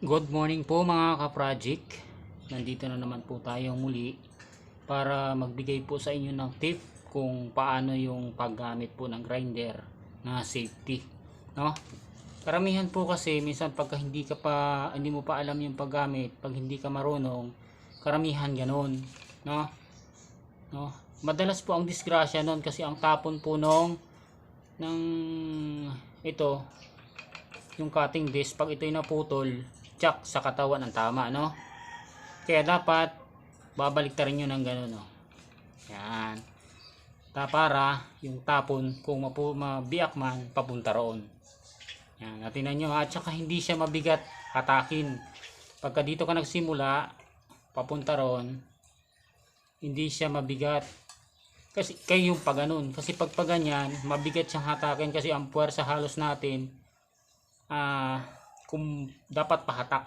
Good morning po mga ka-project. Nandito na naman po tayo muli para magbigay po sa inyo ng tip kung paano yung paggamit po ng grinder na safety. No? Karamihan po kasi minsan pagka hindi ka pa hindi mo pa alam yung paggamit, pag hindi ka marunong, karamihan ganon, no? No? Madalas po ang disgrasya noon kasi ang tapon po nung ng ito yung cutting disc pag ito'y naputol tsak sa katawan ng tama no? Kaya dapat babalik ta rin yun ng ganun no? Yan. Ta para yung tapon kung mapu, mabiyak man papunta roon. Yan natin nyo at saka hindi siya mabigat hatakin pagka dito ka nagsimula papunta roon hindi siya mabigat. Kasi kayo yung pag ganun kasi pag pag ganyan mabigat siyang hatakin kasi ang puwersa halos natin ah kung dapat pahatak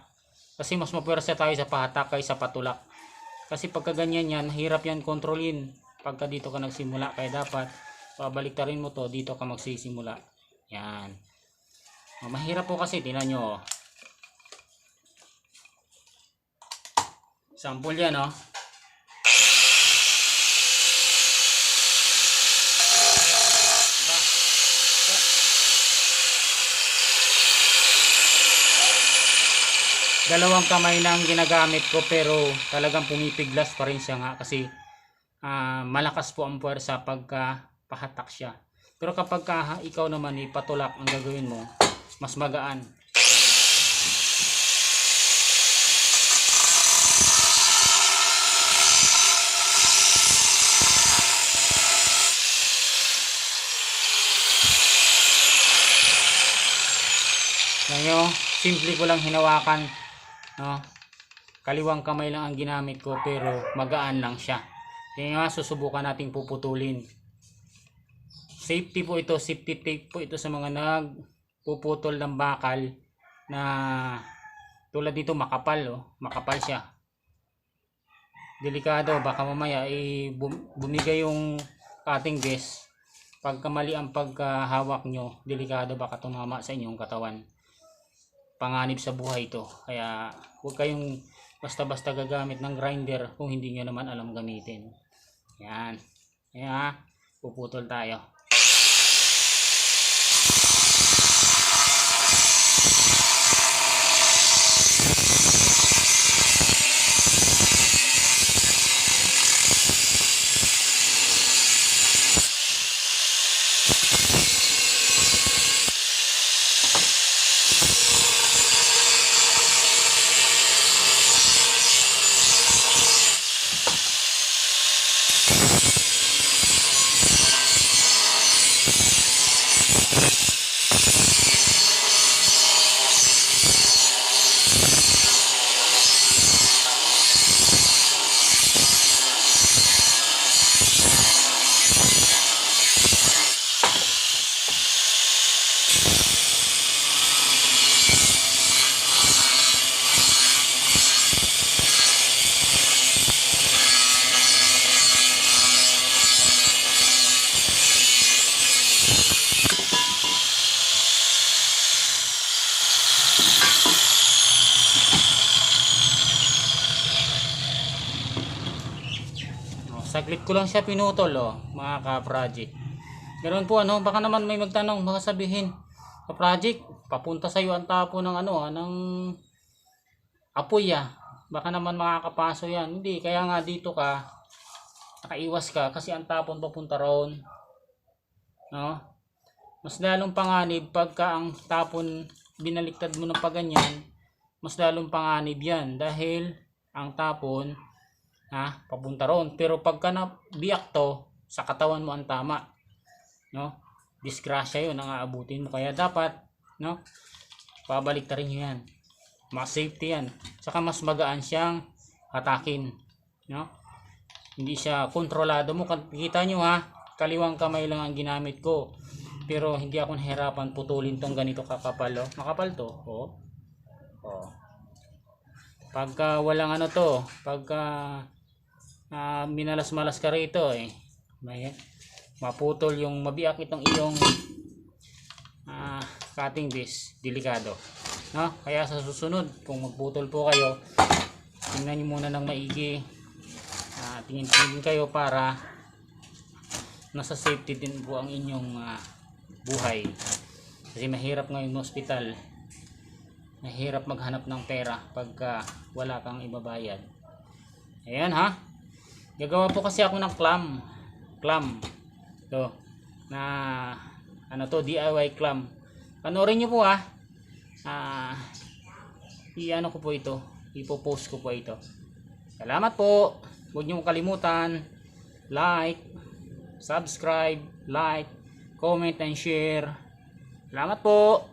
kasi mas mapuwersa tayo sa pahatak kaysa patulak kasi pagka ganyan yan hirap yan kontrolin. Pagka dito ka nagsimula kaya dapat babalik rin mo to dito ka magsisimula. Yan. Oh, mahirap po kasi tinan nyo oh. sample yan oh dalawang kamay na ang ginagamit ko pero talagang pumipiglas pa rin siya nga kasi ah, malakas po ang puwersa pagka pahatak siya pero kapag ka, ikaw naman ipatulak ang gagawin mo mas magaan Ngayon, simple ko lang hinawakan. No? Kaliwang kamay lang ang ginamit ko pero magaan lang siya. Kaya nga susubukan nating puputulin. Safety po ito, safety tape po ito sa mga nagpuputol ng bakal na tulad dito makapal oh, makapal siya. Delikado baka mamaya eh, bum- bumigay yung cutting disc. Pagka mali ang pagkahawak nyo, delikado baka tumama sa inyong katawan panganib sa buhay ito. Kaya huwag kayong basta-basta gagamit ng grinder kung hindi nyo naman alam gamitin. Yan. Kaya puputol tayo. Saglit ko lang siya pinutol oh, mga ka-project. Ganun po ano, baka naman may magtanong, baka sabihin, ka-project, papunta sa iyo ang tapo ng ano, ah, ng apoy ah. Baka naman makakapaso yan. Hindi, kaya nga dito ka, nakaiwas ka kasi ang tapon papunta roon. No? Mas lalong panganib pagka ang tapon binaliktad mo ng paganyan, mas lalong panganib yan dahil ang tapon ha, papunta roon. Pero pagka na biyak to, sa katawan mo ang tama. No? Disgrasya yun ang aabutin mo. Kaya dapat, no? Pabalik rin nyo yan. Mas safety yan. Saka mas magaan siyang hatakin. No? Hindi siya kontrolado mo. Kita nyo ha, kaliwang kamay lang ang ginamit ko. Pero hindi ako nahirapan putulin tong ganito kakapal. Oh. Makapal to. Oh. Oh. Pagka walang ano to, pagka ah, minalas-malas ka rito eh. May maputol yung mabiyak itong iyong ah, cutting disc, delikado. No? Kaya sa susunod, kung magputol po kayo, tingnan nyo muna ng maigi. Ah, tingin-tingin kayo para nasa safety din po ang inyong ah, buhay. Kasi mahirap ngayon sa hospital. Mahirap maghanap ng pera pagka wala kang ibabayad. Ayan ha. Gagawa po kasi ako ng clam. Clam. To. Na ano to DIY clam. Panoorin niyo po ha. Ah i-ano ko po ito. Ipo-post ko po ito. Salamat po. Huwag niyo kalimutan like, subscribe, like, comment and share. Salamat po.